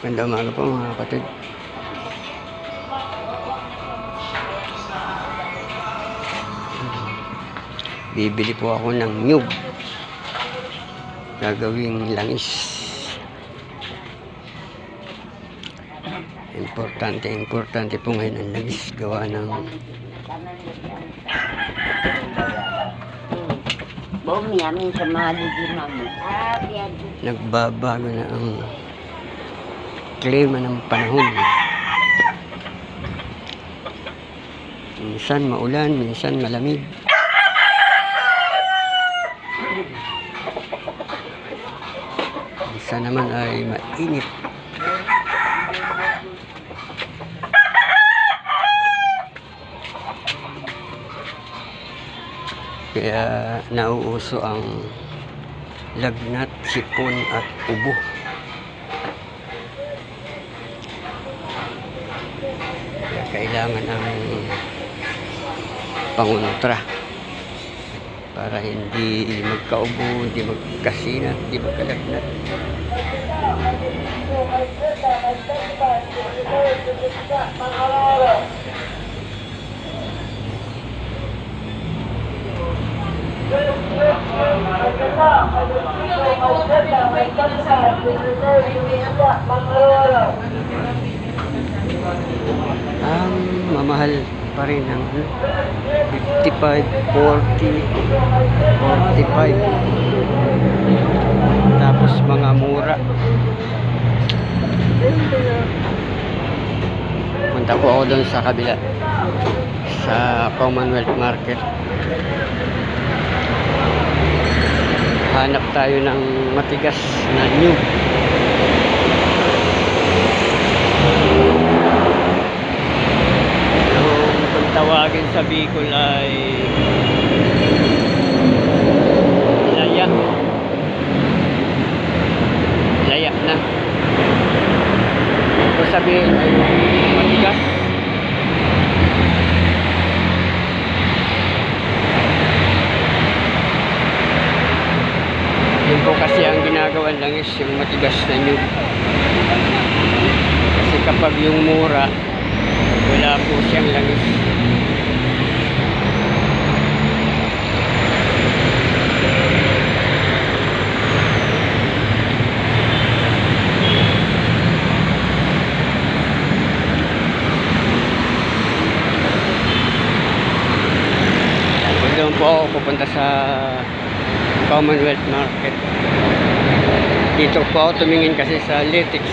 Ganda umaga po mga kapatid. Bibili po ako ng nyug. Gagawing langis. Importante, importante po ngayon ang langis. Gawa ng Bumi amin sa mga ligin namin. Ah, nagbabago na ang klima ng panahon. Minsan maulan, minsan malamig. Minsan naman ay mainit. Kaya nauuso ang lagnat, sipon at ubo. Kailangan ang pangontra para hindi magkaubo, hindi magkasina, hindi magkalagnat. Ang mamahal pa rin ang ano, 55, 40, 45. Tapos mga mura. Punta po ako doon sa kabila sa Commonwealth Market. Hanap tayo ng matigas na new. Tawagin sa Bicol ay laya. Laya na. Kung sabihin ay matigas. Yun po kasi ang ginagawa lang is yung matigas na nyug. Kasi kapag yung mura, wala po siyang langis. Doon po ako pupunta sa Commonwealth Market. Dito po ako tumingin kasi sa Litix.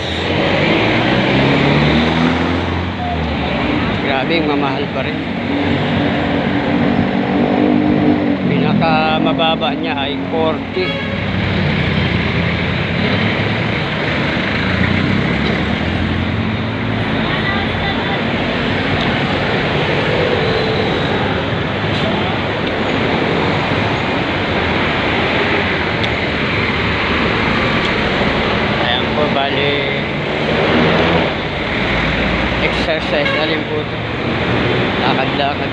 Grabe, mamahal pa rin. Pinaka mababa niya ay 40. Na rin po ito. Lakad-lakad.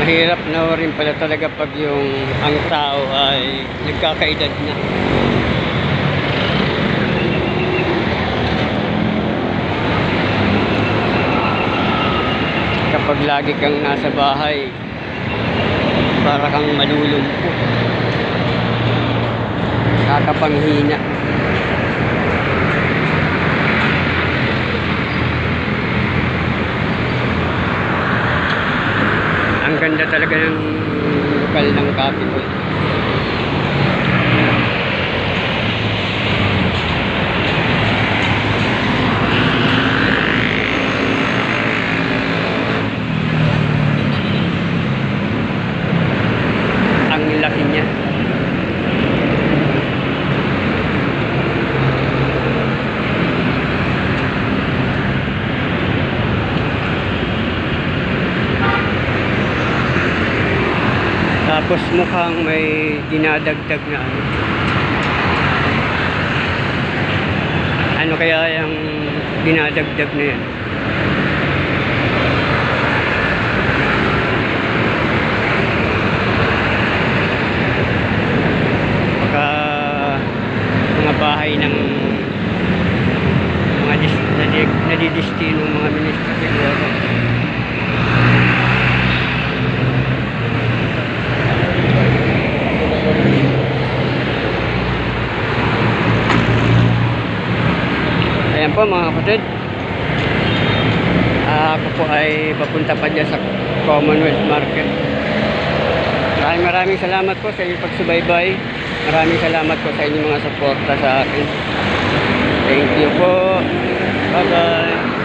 Mahirap na rin pala talaga pag yung ang tao ay nagkakaedad na. kapag lagi kang nasa bahay. Para kang malulumpo kakapanghina. Ang ganda talaga ng lokal ng Capitol Tapos mukhang may dinadagdag na ano. Ano kaya yung dinadagdag na yan? Baka mga bahay ng mga nadidistino mga ministro siguro. Ayan po mga kapatid. Ah, ako po ay papunta pa dyan sa Commonwealth Market. Maraming maraming salamat po sa inyong pagsubaybay. Maraming salamat po sa inyong mga suporta sa akin. Thank you po. Bye-bye.